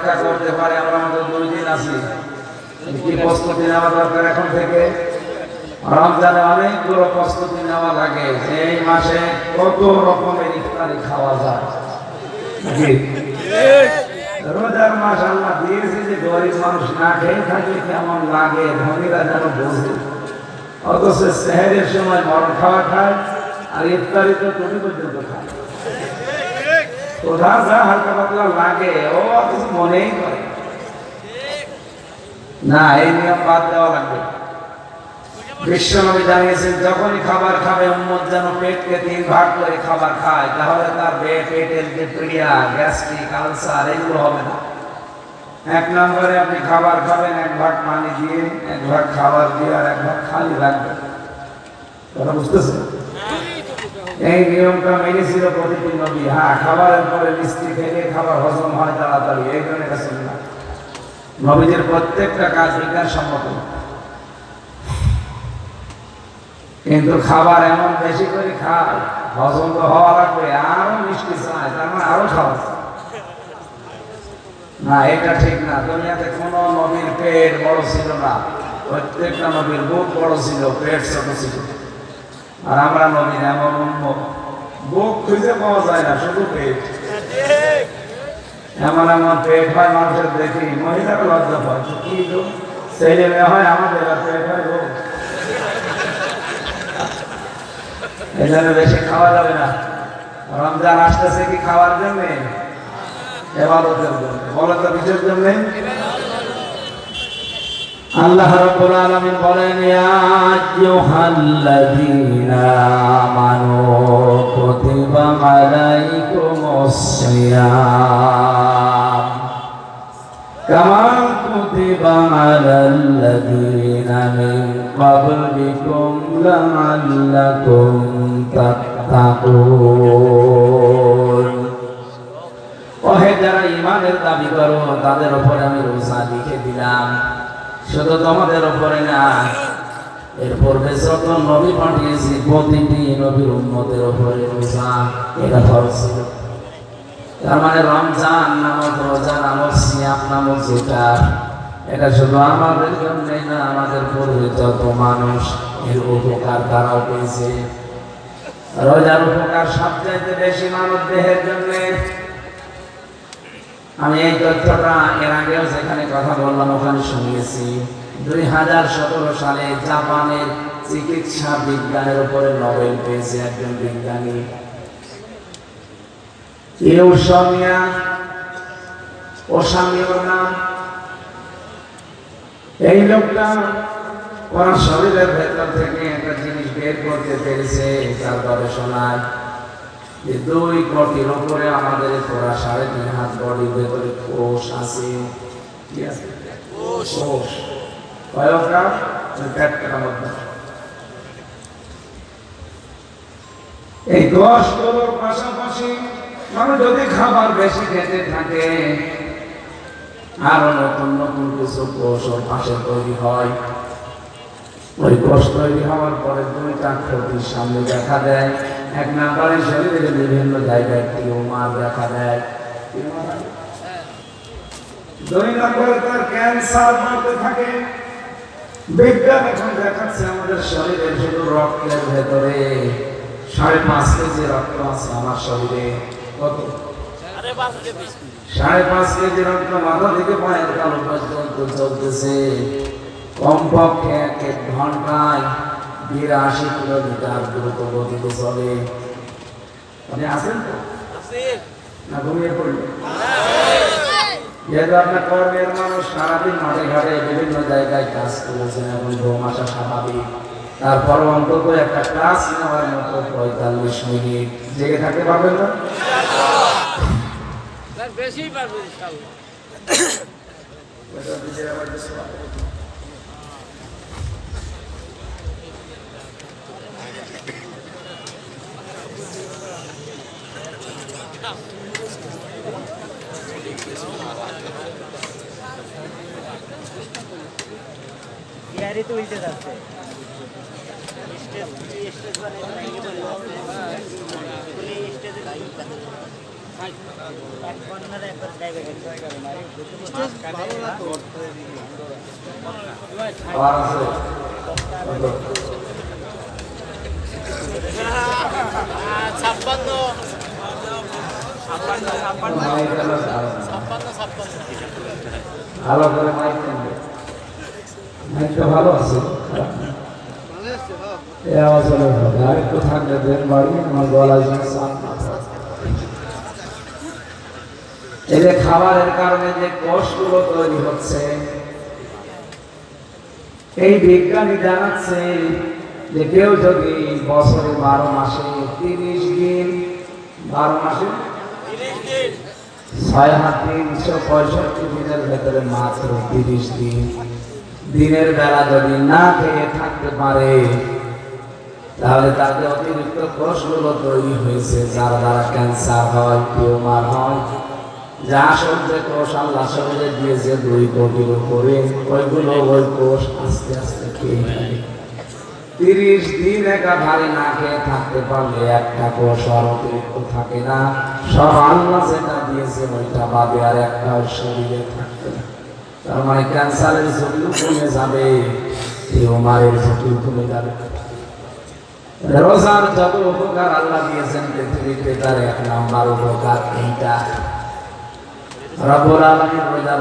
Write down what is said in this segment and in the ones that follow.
রক্ষা করতে পারে আমরা আমাদের দুই দিন আছি। কি প্রস্তুতি নেওয়া দরকার এখন থেকে। রমজানে অনেকগুলো প্রস্তুতি নেওয়া লাগে। যে এই মাসে কত রকমের ইফতারি খাওয়া যায়। রোজার মাস আল্লাহ দিয়েছে যে গরিব মানুষ না খেয়ে থাকলে কেমন লাগে ধনীরা যেন বোঝে। অথচ সময় মরণ খাওয়া খায়, আর ইফতারি তো তুমি পর্যন্ত খায়। লাগে, ও মনেই না। এই দেওয়া লাগবে। যখনই খাবার খাবে, উম্মত যেন পেটকে তিন ভাগ করে খাবার খায়, তাহলে তার পেটের যে গ্যাস্ট্রিক, আলসার, এগুলো হবে না। এক নম্বরে আপনি খাবার খাবেন, এক ভাগ পানি দিয়ে, এক ভাগ খাবার দিয়ে, আর এক ভাগ খালি রাখবেন কথা বুঝতেছেন? এই নিয়মটা মেনেছিল প্রতিটি নবী হ্যাঁ খাবারের পরে মিষ্টি খেলে খাবার হজম হয় তাড়াতাড়ি, এই জন্য এটা শুনলাম নবীদের প্রত্যেকটা কাজ বিজ্ঞানসম্মত কিন্তু খাবার এমন বেশি করে খায়, হজম তো হওয়া লাগবে, আরও মিষ্টি চায়, তার মানে আরও খাওয়া না, এটা ঠিক না, দুনিয়াতে কোন নবীর পেট বড় ছিল না, প্রত্যেকটা নবীর বুক বড় ছিল, পেট ছোট ছিল। আর আমরা নবীর এমন বুক খুঁজে পাওয়া যায় না, শুধু পেট। এমন এমন পেট হয়, মানুষের দেখি। মহিলার লজ্জা পায়। কি? ছেলে মেয়ে হয়, আমাদের পেট হয় গো এই জন্য বেশি খাওয়া যাবে না। রমজান আসতেছে কি খাওয়ার জন্য? এবাদতের জন্য। বলো তো, কিসের জন্য? আল্লাহ রাব্বুল আলামিন বলেন, ইয়া আইয়ুহাল্লাযীনা আমানু কুতিবা আলাইকুমুস সিয়াম। কামা কুতিবা আলাল্লাযীনা মিন ক্বাবলিকুম লাআল্লাকুম তাত্তাকুন। ওহে, যারা ইমানের দাবি করো, তাদের উপরে আমি রোজা লিখে দিলাম। শুধু তোমাদের উপরে না। এর পূর্বে যত নবী পাঠিয়েছি, প্রতিটি নবীর উন্মতের উপরে এটা ফরজ ছিল। তার মানে রমজান নামক রোজা নামক সিয়াম নামক যেটা এটা শুধু আমাদের জন্যই না, আমাদের পূর্বে যত মানুষ এর উপকার তারাও পেয়েছে। রোজার উপকার সবচাইতে বেশি মানব দেহের জন্য। আমি এই তথ্যটা এর আগেও যেখানে কথা বললাম, ওখানে শুনিয়েছি। দুই হাজার সতেরো সালে জাপানের চিকিৎসা বিজ্ঞানের উপরে নোবেল পেয়েছে একজন বিজ্ঞানী। নাম। এই লোকটা ওনার শরীরের ভেতর থেকে একটা জিনিস বের করতে পেরেছে, তার গবেষণায়। যে দুই কোটির উপরে আমাদের তোরা সাড়ে তিন হাত বডির ভেতরে কোষ আছে। কি আছে? কোষ। কয়টা? পেটটার মধ্যে। এই কোষগুলোর পাশাপাশি মানে যদি খাবার বেশি খেতে থাকে আরও নতুন নতুন কিছু কোষ ওর পাশে তৈরি হয়। ওই কোষ তৈরি হওয়ার পরে দুইটা ক্ষতির সামনে দেখা দেয়। এক নাম্বারে শরীরের বিভিন্ন জায়গায় টিউমার দেখা দেয়। দুই নম্বরে তার ক্যান্সার বাড়তে থাকে। বিজ্ঞান এখন দেখাচ্ছে আমাদের শরীরের শুধু রক্তের ভেতরে। সাড়ে পাঁচ কেজি রক্ত আছে আমার শরীরে। কত? সাড়ে পাঁচ কেজি। রক্ত মাথা থেকে পায়ের কালো পর্যন্ত চলতেছে। কমপক্ষে এক এক ঘন্টায় বিরাশি কিলোমিটার দ্রুত গতিতে চলে। আপনি আছেন তো? না ঘুমিয়ে পড়লেন যেহেতু আপনার কর্মের মানুষ সারাদিন মাঠে ঘাটে বিভিন্ন জায়গায় কাজ করেছেন এবং ঘুম আসা স্বাভাবিক। তারপর অন্তত একটা ক্লাস নেওয়ার মতো পঁয়তাল্লিশ মিনিট। জেগে থাকতে পারবেন না? বেশি পারবে ইয়ারি তো উল্টে যাচ্ছে। কত? ছাপ্পান্ন। ভালো খাবারের কারণে যে কোষগুলো তৈরি হচ্ছে, এই বিজ্ঞানী জানাচ্ছে যে কেউ যদি বছরে বারো মাসে, তিরিশ দিন, বারো মাসে ছয় হাত তিনশো পঁয়ষট্টি দিনের ভেতরে মাত্র তিরিশ দিন। দিনের বেলা যদি না খেয়ে থাকতে পারে, তাহলে তাদের অতিরিক্ত কোষগুলো তৈরি হয়েছে, যার দ্বারা ক্যান্সার হয়, টিউমার হয়। যা সহ্য কোষ আল্লাহ শরীরে দিয়েছে দুই কোটির উপরে। ওইগুলো ওই কোষ আস্তে আস্তে খেয়ে তিরিশ দিন একা ভারী না খেয়ে থাকতে পারলে একটা কোষ আর অতিরিক্ত থাকে না। সব আল্লাহ যেটা দিয়েছে, ওইটা বাদে আর একটা শরীরে থাকবে তার মানে ক্যান্সারের ঝুঁকিও কমে যাবে ঝুঁকিও কমে যাবে। রোজার যত উপকার আল্লাহ দিয়েছেন পৃথিবীতে, তার এক উপকার এইটা।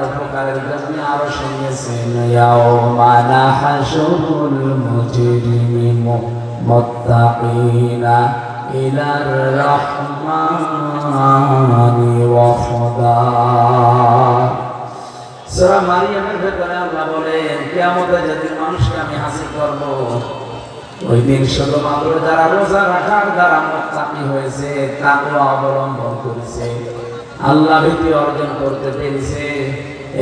উপকারের জন্য আরও শুনিয়েছেন মুত্তাকিনা ইলার রহমানি ওয়াফদা সূরা মারিয়ামের ভেতরে আল্লাহ বলেন কিয়ামতে যেদিন মানুষকে আমি হাসিল করব। ওই দিন শুধুমাত্র যারা রোজা রাখার দ্বারা মুত্তাকি হয়েছে তাকওয়া অবলম্বন করেছে। আল্লাহ ভীতি অর্জন করতে পেরেছে।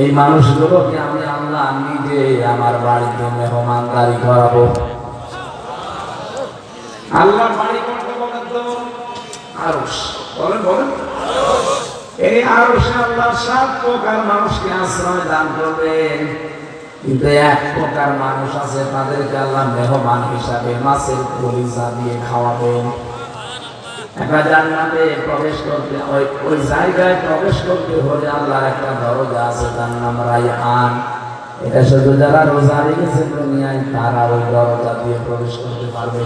এই মানুষগুলোকে আমি আল্লাহ নিজে আমার বাড়িতে মেহমানদারি করাবো। আল্লাহ বাড়ি করতে বলেন তো আরশ। বলেন বলেন। এই আরশে আল্লাহ সাত প্রকার মানুষকে আশ্রয় দান করবেন। কিন্তু এক প্রকার মানুষ আছে, তাদেরকে আল্লাহ মেহমান হিসাবে মাছের কলিজা দিয়ে খাওয়াবেন। একটা জান্নাতে প্রবেশ করতে, ওই ওই জায়গায় প্রবেশ করতে হলে আল্লাহর একটা দরজা আছে, তার নাম রায়হান। এটা শুধু যারা রোজা রেখেছে দুনিয়ায়, তারা ওই দরজা দিয়ে প্রবেশ করতে পারবে।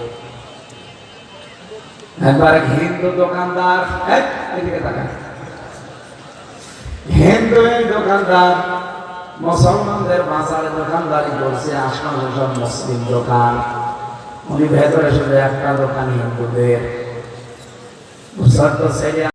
একবার হিন্দু দোকানদার। হিন্দু দোকানদার, মুসলমানদের বাজারে দোকানদারি করছে সব মুসলিম দোকান। উনি ভেতরে শুধু একটা দোকান হিন্দুদের।